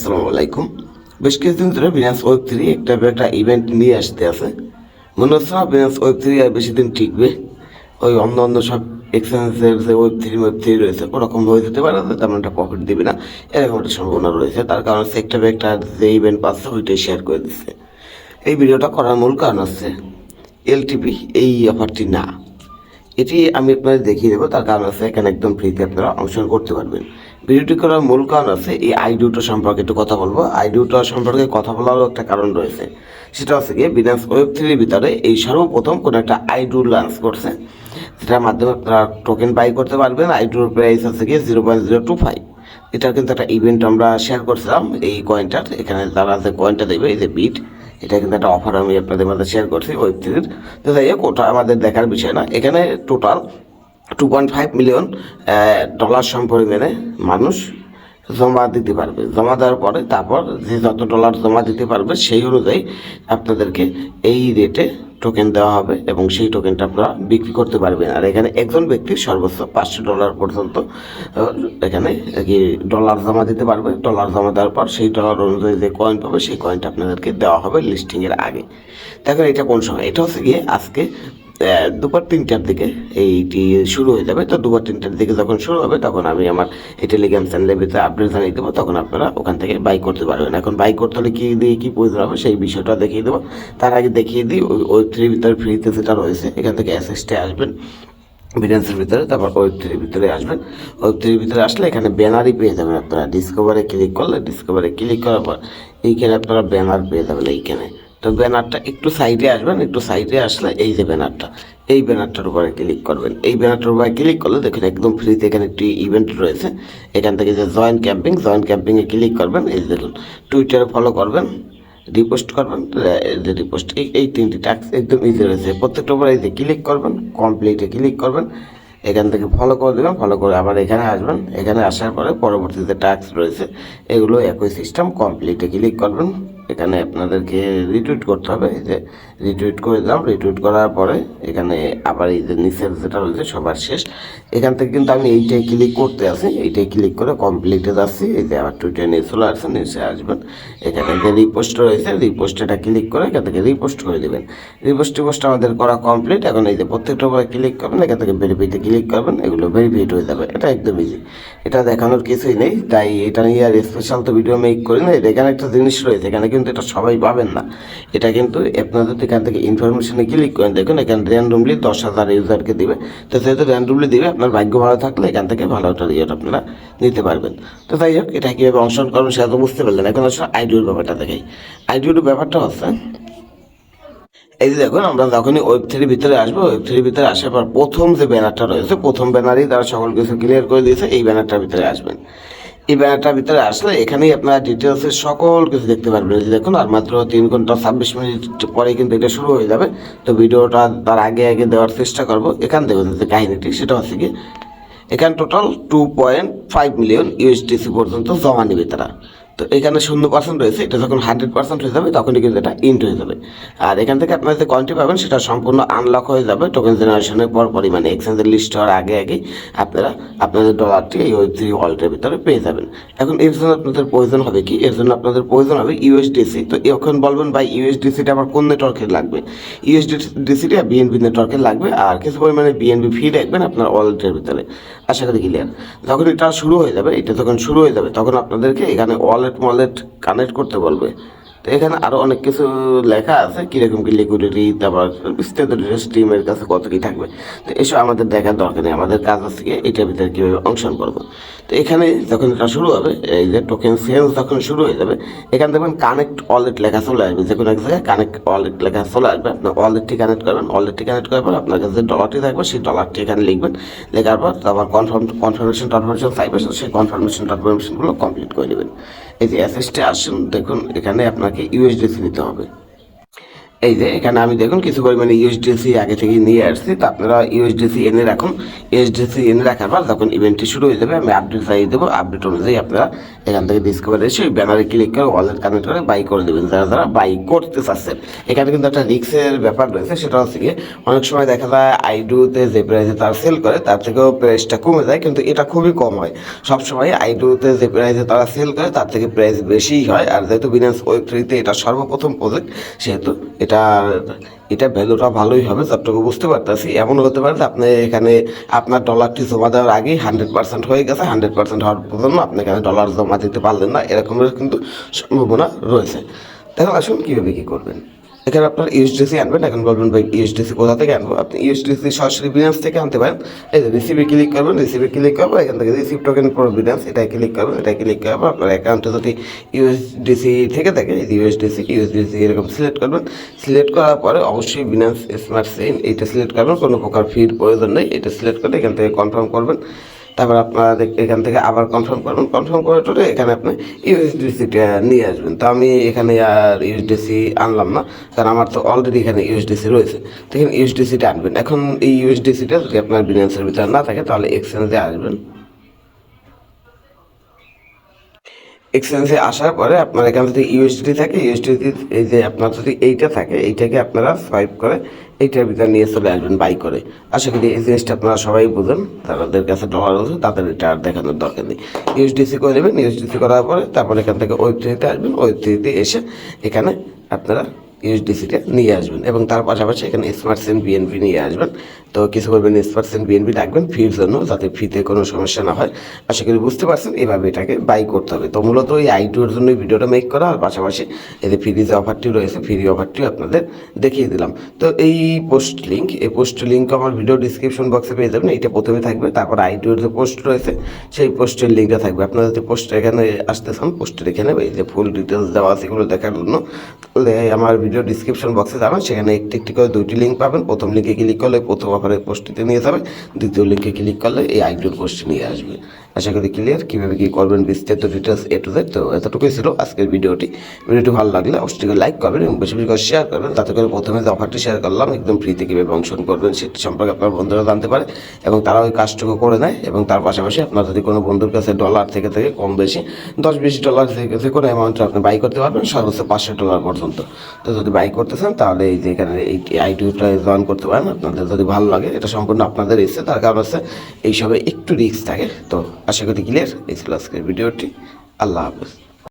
আসসালামু আলাইকুম। বেশ কিছুদিন ধরে বিনাস ওয়েব থ্রি একটা একটা ইভেন্ট নিয়ে আসতে আছে। মনে হচ্ছে না বিনাস ওয়েব থ্রি আর বেশি দিন টিকবে। ওই অন্য অন্য সব এক্সচেঞ্জের যে ওয়েব থ্রি ওয়েব থ্রি রয়েছে। ওরকম হয়ে যেতে পারে যে তেমন একটা প্রফিট দিবে না। এরকম একটা সম্ভাবনা রয়েছে। তার কারণে হচ্ছে একটা একটা যে ইভেন্ট পাচ্ছে, ওইটাই শেয়ার করে দিচ্ছে। এই ভিডিওটা করার মূল কারণ হচ্ছে এলটিপি এই অফারটি না। এটি আমি আপনাদের দেখিয়ে দেবো। তার কারণ আছে এখানে একদম ফ্রিতে আপনারা অংশগ্রহণ করতে পারবেন। ভিডিওটি করার মূল কারণ আছে, এই আইডিউটো সম্পর্কে একটু কথা বলব। আইডিউটো সম্পর্কে কথা বলারও একটা কারণ রয়েছে। সেটা হচ্ছে গিয়ে বিনান্স ওয়েব থ্রির ভিতরে এই সর্বপ্রথম কোনো একটা আইডু লঞ্চ করছে। যেটার মাধ্যমে আপনারা টোকেন বাই করতে পারবেন। আইডুর প্রাইস আছে গিয়ে zero point zero two five এটার কিন্তু একটা ইভেন্ট আমরা শেয়ার করছিলাম এই কয়েনটার এখানে তারা যে কয়েনটা দেবে, এই যে বিট এটা কিন্তু একটা অফার আমি আপনাদের মধ্যে শেয়ার করছি ওয়েব থ্রির তো যাই হোক, ওটা আমাদের দেখার বিষয় না। এখানে total two point five million dollar সম্পরিমাণে মানুষ জমা দিতে পারবে। জমা দেওয়ার পরে তারপর যে যত ডলার জমা দিতে পারবে, সেই অনুযায়ী আপনাদেরকে এই রেটে টোকেন দেওয়া হবে এবং সেই টোকেনটা আপনারা বিক্রি করতে পারবেন। আর এখানে একজন ব্যক্তি সর্বোচ্চ পাঁচশো ডলার পর্যন্ত এখানে কি ডলার জমা দিতে পারবে। ডলার জমা দেওয়ার পর সেই ডলার অনুযায়ী যে কয়েন পাবে, সেই কয়েনটা আপনাদেরকে দেওয়া হবে লিস্টিংয়ের আগে। দেখেন এটা কোন সময়? এটা হচ্ছে গিয়ে আজকে দুপুর তিনটার দিকে এইটি শুরু হয়ে যাবে। তো দুপুর তিনটার দিকে যখন শুরু হবে, তখন আমি আমার এই টেলিগ্রাম চ্যানেলের ভিতরে আপডেট জানিয়ে দেবো। তখন আপনারা ওখান থেকে বাই করতে পারবেন। এখন বাই করতে হলে কী দিয়ে কী প্রয়োজন হবে সেই বিষয়টা দেখিয়ে দেবো। তার আগে দেখিয়ে দিই, ওই ওই থ্রির ভিতরে ফ্রিতে যেটা রয়েছে, এখান থেকে অ্যাসেসটে আসবেন বিডেন্সের ভিতরে, তারপর ওয়েব থ্রির ভিতরে আসবেন। ওয়েব থ্রির ভিতরে আসলে এখানে ব্যানারই পেয়ে যাবেন আপনারা। ডিসকভারে ক্লিক করলে ডিসকভারে ক্লিক করার পর এইখানে আপনারা ব্যানার পেয়ে যাবেন এইখানে। তো ব্যানারটা একটু সাইডে আসবেন, একটু সাইডে আসলে এই যে ব্যানারটা, এই ব্যানারটার উপরে ক্লিক করবেন। এই ব্যানারটার উপরে ক্লিক করলে দেখুন একদম ফ্রিতে এখানে একটি ইভেন্ট রয়েছে। এখান থেকে যে জয়েন ক্যাম্পিং জয়েন ক্যাম্পিংয়ে ক্লিক করবেন। এই দেখুন টুইটারে ফলো করবেন রিপোস্ট করবেন যে রিপোস্ট এই এই তিনটি ট্যাক্স একদম ইজি রয়েছে। প্রত্যেকটা উপরে এই যে ক্লিক করবেন কমপ্লিটে ক্লিক করবেন, এখান থেকে ফলো করে দেবেন ফলো করে আবার এখানে আসবেন। এখানে আসার পরে পরবর্তীতে ট্যাক্স রয়েছে, এগুলো একই সিস্টেম কমপ্লিটে ক্লিক করবেন। এখানে আপনাদেরকে রিটুইট করতে হবে যে রিটুইট করে দিলাম। রিটুইট করার পরে এখানে আবার এই যে নিচের যেটা রয়েছে, সবার শেষ। এখান থেকে কিন্তু আমি এইটাই ক্লিক করতে আসি। এইটাই ক্লিক করে কমপ্লিটে যাচ্ছি। এই যে আবার টুইটার নিয়ে চলে আসছে নিচে আসবেন। এখানে যে রিপোস্ট রয়েছে রিপোস্ট এটা ক্লিক করে এখান থেকে রিপোস্ট করে দেবেন। রিপোস্ট টিপোস্ট আমাদের করা কমপ্লিট এখন এই যে প্রত্যেকটা উপরে ক্লিক করবেন, এখান থেকে ভেরিফাইতে ক্লিক করবেন, এগুলো ভেরিফাইড হয়ে যাবে। এটা একদম ইজি এটা দেখানোর কিছুই নেই। তাই এটা নিয়ে আর স্পেশাল তো ভিডিও মেক করি না। এখানে একটা জিনিস রয়েছে, এখানে কিন্তু এটা সবাই পাবেন না। এটা কিন্তু আপনাদের এখান থেকে ইনফরমেশনে ক্লিক করেন দেখুন, এখানে র্যান্ডমলি দশ হাজার ইউজারকে দিবে। তো যেহেতু র্যান্ডমলি দিবে, আপনার ভাগ্য ভালো থাকলে এখান থেকে ভালো একটা রিজল্ট আপনারা নিতে পারবেন। তো তাই হোক, এটা কীভাবে অংশগ্রহণ করবেন সেটা তো বুঝতে পারলেন এখন আসলে আইডিওর ব্যাপারটা দেখাই। আইডিওর ব্যাপারটা হচ্ছে, এই যে দেখুন, আমরা যখনই ওয়েব থ্রির ভিতরে আসব ওয়েব থ্রির ভিতরে আসার পর প্রথম যে ব্যানারটা রয়েছে, প্রথম ব্যানারই তারা সকল কিছু ক্লিয়ার করে দিয়েছে, এই ব্যানারটার ভিতরে আসবেন। এই ব্যানারটার ভিতরে আসলে এখানেই আপনারা ডিটেলসের সকল কিছু দেখতে পারবেন। দেখুন, আর মাত্র তিন ঘণ্টা ছাব্বিশ মিনিট পরে কিন্তু এটা শুরু হয়ে যাবে। তো ভিডিওটা তার আগে আগে দেওয়ার চেষ্টা করব। এখান থেকে যে কাহিনীটি, সেটা হচ্ছে কি, এখানে total two point five million USDC পর্যন্ত জমা নেবে তারা। তো এখানে শূন্য পার্সেন্ট রয়েছে, এটা যখন হান্ড্রেড পার্সেন্ট হয়ে যাবে, তখনই কিন্তু এটা ইন্ট হয়ে যাবে। আর এখান থেকে আপনারা যে কয়েনটি পাবেন, সেটা সম্পূর্ণ আনলক হয়ে যাবে টোকেন জেনারেশনের পর পরই মানে এক্সচেঞ্জের লিস্ট হওয়ার আগে আগে আপনারা আপনাদের ডলারটি এই ওয়েব থ্রি ওয়ালেটের ভিতরে পেয়ে যাবেন। এখন এর জন্য আপনাদের প্রয়োজন হবে কি? এর জন্য আপনাদের প্রয়োজন হবে ইউএসডিসি তো এখন বলবেন ভাই ইউএসডিসিটা আবার কোন নেটওয়ার্কের লাগবে? ইউএসডিসিটা বিএনপি নেটওয়ার্কের লাগবে, আর কিছু পরিমাণে বিএনপি ফি রাখবেন আপনার ওয়ালেটের ভিতরে। আশা করি ক্লিয়ার যখন এটা শুরু হয়ে যাবে, এটা যখন শুরু হয়ে যাবে, তখন আপনাদেরকে এখানে ওয়ালেট ওয়ালেট কানেক্ট করতে বলবে। তো এখানে আরও অনেক কিছু লেখা আছে, কীরকম কি লিকুইডিটি তারপর বিস্তারিত টিমের কাছে কত কী থাকবে। তো এসব আমাদের দেখার দরকার নেই, আমাদের কাজ আছে কি এটার ভিতরে কীভাবে অংশগ্রহণ করব। তো এখানে যখন এটা শুরু হবে, এই যে টোকেন সেলস যখন শুরু হয়ে যাবে, এখানে দেখবেন কানেক্ট ওয়ালেট লেখা চলে আসবে, যে কোনো এক জায়গায় কানেক্ট ওয়ালেট লেখা চলে আসবে আপনার ওয়ালেটটি কানেক্ট করবেন ওয়ালেটটি কানেক্ট করার পর আপনার কাছে যে ডলারটি থাকবে, সেই ডলারটি এখানে লিখবেন, লেখার পর তারপর কনফার্ম কনফার্মেশন টনফার্মেশন চাইবে সেই কনফার্মেশন টনফার্মেশনগুলো কমপ্লিট করে নেবেন। এই যে অ্যাসেসটে আসুন, দেখুন, এখানে আপনাকে ইউএসডিসি নিতে হবে। এই যে এখানে আমি দেখুন কিছু পরিমাণে ইউএসডিসি আগে থেকে নিয়ে আসছি। তো আপনারা ইউএসডিসি এনে রাখুন। ইউএসডিসি এনে রাখার পর যখন ইভেন্টটি শুরু হয়ে যাবে। আমি আপডেট চাইয়ে দেবো। আপডেট অনুযায়ী আপনারা এখান থেকে ডিসকভার এসে ওই ব্যানারে ক্লিক করে ওয়ালেট কানেক্ট করে বাই করে দেবেন। যারা যারা বাই করতে চাচ্ছেন এখানে কিন্তু একটা রিক্সের ব্যাপার রয়েছে। সেটা হচ্ছে গিয়ে অনেক সময় দেখা যায় আইডুতে যে প্রাইসে তারা সেল করে, তার থেকেও প্রাইসটা কমে যায়। কিন্তু এটা খুবই কম হয়। সবসময় আইডুতে যে প্রাইসে তারা সেল করে, তার থেকে প্রাইস বেশিই হয়। আর যেহেতু বিনান্স ওয়েব থ্রিতে এটা সর্বপ্রথম প্রজেক্ট সেহেতু এটা এটা ভ্যালুটা ভালোই হবে, যতটুকু বুঝতে পারতেছি। এমন হতে পারে আপনি এখানে আপনার ডলারটি জমা দেওয়ার আগেই হান্ড্রেড পার্সেন্ট হয়ে গেছে হান্ড্রেড পার্সেন্ট হওয়ার জন্য আপনি এখানে ডলার জমা দিতে পারলেন না, এরকমের কিন্তু সম্ভাবনা রয়েছে। দেখুন আসুন কীভাবে কী করবেন? এখানে আপনার ইউএসডিসি আনবেন, এখন বলবেন ভাই ইউএসডিসি কোথা থেকে আনব? আপনি ইউএসডিসি সরাসরি বিনান্স থেকে আনতে পারেন। এই যে রিসিভে ক্লিক করবেন রিসিভে ক্লিক করবেন এখান থেকে রিসিভ টোকেন ফর বিনান্স এটাই ক্লিক করবেন এটাই ক্লিক করবেন আপনার অ্যাকাউন্টে যদি ইউএসডিসি থেকে থাকে ইউএসডিসি ইউএসডিসি এরকম সিলেক্ট করবেন। সিলেক্ট করার পরে অবশ্যই বিনান্স স্মার্ট চেইন এইটা সিলেক্ট করবেন, কোনো প্রকার ফির প্রয়োজন নেই, এটা সিলেক্ট করে এখান থেকে কনফার্ম করবেন। তারপর আপনারা এখান থেকে আবার কনফার্ম করবেন। কনফার্ম করে টোটে এখানে আপনি ইউএসডিসিটা নিয়ে আসবেন। তো আমি এখানে আর ইউএসডিসি আনলাম না, কারণ আমার তো অলরেডি এখানে ইউএসডিসি রয়েছে। তো এখানে ইউএসডিসিটা আনবেন। এখন এই ইউএসডিসিটা যদি আপনার বিনান্সের ভিতরে না থাকে, তাহলে এক্সচেঞ্জে আসবেন। এক্সচেঞ্জে আসার পরে আপনার এখান থেকে ইউএসডি থাকে ইউএসডি এই যে আপনার যদি এইটা থাকে, এইটাকে আপনারা সোয়াইপ করে এইটার ভিতরে নিয়ে চলে আসবেন বাই করে। আশা করি এই জিনিসটা আপনারা সবাই বুঝেন, তাদের কাছে ডলার আছে, তাদের এটা আর দেখানোর দরকার নেই। ইউএসডিসি করে নেবেন ইউএসডিসি করার পরে তারপর এখান থেকে ওয়েবসাইটে আসবেন ওয়েবসাইটে এসে এখানে আপনারা ইউএসডিসিটা নিয়ে আসবেন। এবং তার পাশাপাশি এখানে স্মার্ট সেন বিএনপি নিয়ে আসবেন। তো কিছু করবেন স্মার্ট সেন বিএনপি রাখবেন ফির জন্য, যাতে ফিতে কোনো সমস্যা না হয়। আশা করি বুঝতে পারছেন, এভাবে এটাকে বাই করতে হবে। তো মূলত এই আইটুর জন্য ভিডিওটা মেক করা, আর পাশাপাশি এতে ফ্রি যে অফারটি রয়েছে ফ্রি অফারটিও আপনাদের দেখিয়ে দিলাম। তো এই পোস্ট লিঙ্ক এই পোস্ট লিঙ্ক আমার ভিডিও ডিসক্রিপশন বক্সে পেয়ে যাবেন। এটা প্রথমে থাকবে, তারপর আইটুর যে পোস্ট রয়েছে, সেই পোস্টের লিঙ্কটা থাকবে। আপনারা যদি পোস্ট এখানে আসতে চান পোস্টের এখানে এই যে ফুল ডিটেলস দেওয়া আছে, এগুলো দেখার জন্য, তাহলে আমার ভিডিও ডিসক্রিপশন বক্সে যাবেন, সেখানে একটি একটি করে দুইটি লিঙ্ক পাবেন। প্রথম লিঙ্কে ক্লিক করলে প্রথম অফারের পোস্টটিতে নিয়ে যাবে দ্বিতীয় লিঙ্কে ক্লিক করলে এই আইডিওর পোস্টটি নিয়ে আসবে। আশা করি ক্লিয়ার কীভাবে কী করবেন বিস্তারিত ডিটেলস এ টু জেড তো এতটুকুই ছিল আজকের ভিডিওটি। ভিডিওটি ভালো লাগলে অবশ্যই লাইক করবেন এবং বেশি বেশি করে শেয়ার করবেন। তাতে করে প্রথমে যে অফারটি শেয়ার করলাম, একদম ফ্রিতে কীভাবে অংশগ্রহণ করবেন সেটি সম্পর্কে আপনার বন্ধুরা জানতে পারে এবং তারা ওই কাজটুকু করে নেয় এবং তার পাশাপাশি আপনার যদি কোনো বন্ধুর কাছে ডলার থেকে থেকে কম বেশি, দশ বিশ ডলার থেকে যে কোনো অ্যামাউন্টে আপনি বাই করতে পারবেন, সর্বোচ্চ পাঁচশো ডলার পর্যন্ত। তো যদি বাই করতে চান, তাহলে এই যে এখানে এই আইডিটা জয়েন করতে পারেন। আপনাদের যদি ভালো লাগে, এটা সম্পূর্ণ আপনাদের ইচ্ছে, তার কারণ হচ্ছে এইসবে একটু রিস্ক থাকে। তো আশা করি ক্লিয়ার এই ছিল আজকের ভিডিওটি। আল্লাহ হাফেজ।